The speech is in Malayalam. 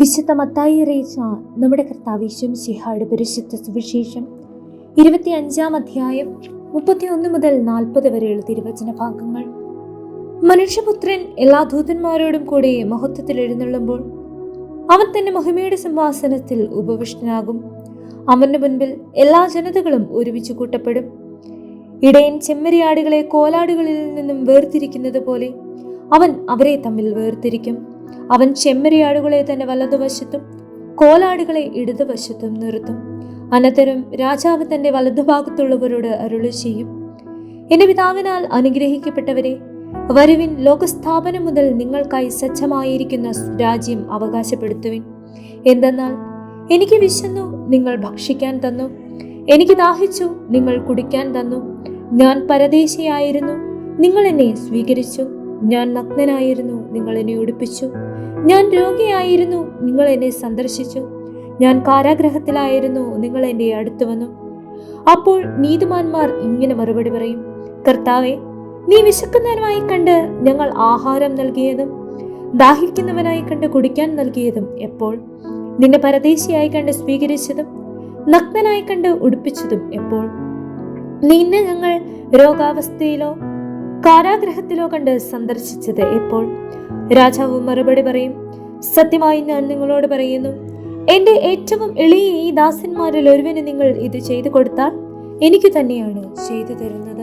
വിശുദ്ധ മത്തായി അറിയിച്ച നമ്മുടെ കർത്താവിശ്വം ശിഹായുടെ പരിശുദ്ധ സുവിശേഷം ഇരുപത്തി അഞ്ചാം അധ്യായം മുപ്പത്തിയൊന്ന് മുതൽ നാൽപ്പത് വരെയുള്ള തിരുവചന ഭാഗങ്ങൾ. മനുഷ്യപുത്രൻ എല്ലാ ദൂതന്മാരോടും കൂടി മഹത്വത്തിൽ എഴുന്നള്ളുമ്പോൾ അവൻ തന്റെ മഹിമയുടെ സിംഹാസനത്തിൽ ഉപവിഷ്ടനാകും. അവന്റെ മുൻപിൽ എല്ലാ ജനതകളും ഒരുമിച്ച് കൂട്ടപ്പെടും. ഇടയൻ ചെമ്മരിയാടുകളെ കോലാടുകളിൽ നിന്നും വേർതിരിക്കുന്നത് പോലെ അവൻ അവരെ തമ്മിൽ വേർതിരിക്കും. അവൻ ചെമ്മരിയാടുകളെ തന്നെ വലതുവശത്തും കോലാടുകളെ ഇടതുവശത്തും നിർത്തും. അനന്തരം രാജാവ് തന്റെ വലതുഭാഗത്തുള്ളവരോട് അരുളി ചെയ്യും. എന്റെ പിതാവിനാൽ അനുഗ്രഹിക്കപ്പെട്ടവരെ വരുവിൻ ലോകസ്ഥാപനം മുതൽ നിങ്ങൾക്കായി സജ്ജമായിരിക്കുന്ന രാജ്യം അവകാശപ്പെടുത്തുവിൻ. എന്തെന്നാൽ എനിക്ക് വിശന്നു നിങ്ങൾ ഭക്ഷിക്കാൻ തന്നു. എനിക്ക് ദാഹിച്ചു നിങ്ങൾ കുടിക്കാൻ തന്നു. ഞാൻ പരദേശിയായിരുന്നു നിങ്ങൾ എന്നെ സ്വീകരിച്ചു. ഞാൻ നഗ്നനായിരുന്നു നിങ്ങൾ എന്നെ ഉടുപ്പിച്ചു ഞാൻ രോഗിയായിരുന്നു നിങ്ങൾ എന്നെ സന്ദർശിച്ചു. ഞാൻ കാരാഗ്രഹത്തിലായിരുന്നു നിങ്ങൾ എന്റെ അടുത്ത് വന്നു. അപ്പോൾ നീതിമാന്മാർ ഇങ്ങനെ മറുപടി പറയും കർത്താവെ നീ വിശക്കുന്നവനായി കണ്ട് ഞങ്ങൾ ആഹാരം നൽകിയതും ദാഹിക്കുന്നവനായി കണ്ട് കുടിക്കാൻ നൽകിയതും എപ്പോൾ? നിന്നെ പരദേശിയായി കണ്ട് സ്വീകരിച്ചതും നഗ്നനായി കണ്ട് ഉടുപ്പിച്ചതും എപ്പോൾ? നിന്നെ ഞങ്ങൾ രോഗാവസ്ഥയിലോ കാരാഗ്രഹത്തിലോ കണ്ട് സന്ദർശിച്ചത് എപ്പോൾ? രാജാവ് മറുപടി പറയും സത്യമായി ഞാൻ നിങ്ങളോട് പറയുന്നു എന്റെ ഏറ്റവും എളിയ ഈ ദാസന്മാരിൽ ഒരുവന് നിങ്ങൾ ഇത് ചെയ്തു കൊടുത്താൽ എനിക്ക് തന്നെയാണ് ചെയ്തു തരുന്നത്.